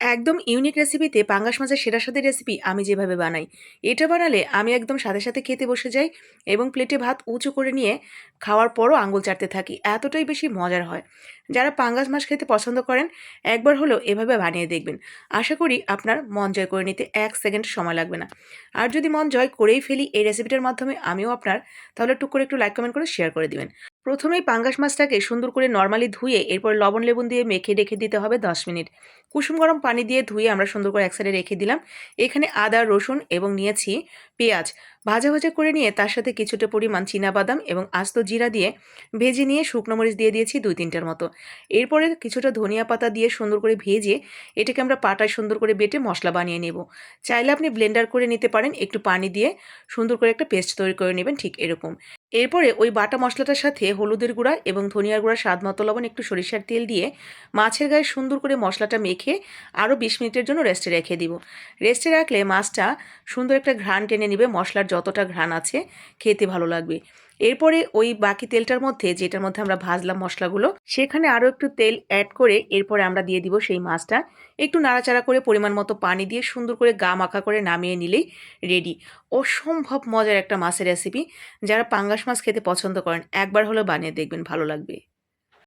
একদম ইউনিক রেসিপিতে পাঙ্গাস মাছের সেরা স্বাদের রেসিপি আমি যেভাবে বানাই। এটা বানালে আমি একদম সাথে সাথে খেতে বসে যাই এবং প্লেটে ভাত উঁচু করে নিয়ে খাওয়ার পরও আঙুল চাটতে থাকি। এতটাই বেশি মজার হয়। যারা পাঙ্গাস মাছ খেতে পছন্দ করেন, একবার হলেও এভাবে বানিয়ে দেখবেন। আশা করি আপনার মন জয় করে নিতে এক সেকেন্ড সময় লাগবে না। আর যদি মন জয় করেই ফেলি এই রেসিপিটার মাধ্যমে, আমিও আপনার, তাহলে টুক করে একটু লাইক কমেন্ট করে শেয়ার করে দিবেন। প্রথমেই পাঙ্গাস মাছটাকে সুন্দর করে নর্মালি ধুয়ে এরপর লবণ লেবুন দিয়ে মেখে রেখে দিতে হবে দশ মিনিট। কুসুম গরম পানি দিয়ে ধুয়ে আমরা সুন্দর করে এক সাইডে রেখে দিলাম। এখানে আদা, রসুন এবং নিয়েছি পেঁয়াজ। ভাজা ভাজা করে নিয়ে তার সাথে কিছুটা পরিমাণ বাদাম এবং আস্ত জিরা দিয়ে ভেজে নিয়ে শুকনো মরিচ দিয়ে দিয়েছি দুই তিনটার মতো। এরপরে কিছুটা ধনিয়া পাতা দিয়ে সুন্দর করে ভেজে এটাকে আমরা পাটায় সুন্দর করে বেটে মশলা বানিয়ে নেব। চাইলে আপনি ব্লেন্ডার করে নিতে পারেন, একটু পানি দিয়ে সুন্দর করে একটা পেস্ট তৈরি করে নেবেন ঠিক এরকম। এরপরে ওই বাটা মশলাটার সাথে হলুদের গুঁড়া এবং ধনিয়ার গুঁড়া, স্বাদ মতো লবণ, একটু সরিষার তেল দিয়ে মাছের গায়ে সুন্দর করে মশলাটা মেখে আরও বিশ মিনিটের জন্য রেস্টে রেখে দিব। রেস্টে রাখলে মাছটা সুন্দর একটা ঘ্রাণ টেনে নেবে, মশলার যতটা ঘ্রাণ আছে, খেতে ভালো লাগবে। এরপরে ওই বাকি তেলটার মধ্যে, যেটার মধ্যে আমরা ভাজলাম মশলাগুলো, সেখানে আরও একটু তেল অ্যাড করে এরপরে আমরা দিয়ে দিব সেই মাছটা। একটু নাড়াচাড়া করে পরিমাণ মতো পানি দিয়ে সুন্দর করে গা মাখা করে নামিয়ে নিলেই রেডি অসম্ভব মজার একটা মাছের রেসিপি যারা পাঙ্গাস মাছ খেতে পছন্দ করেন, একবার হলেও বানিয়ে দেখবেন, ভালো লাগবে।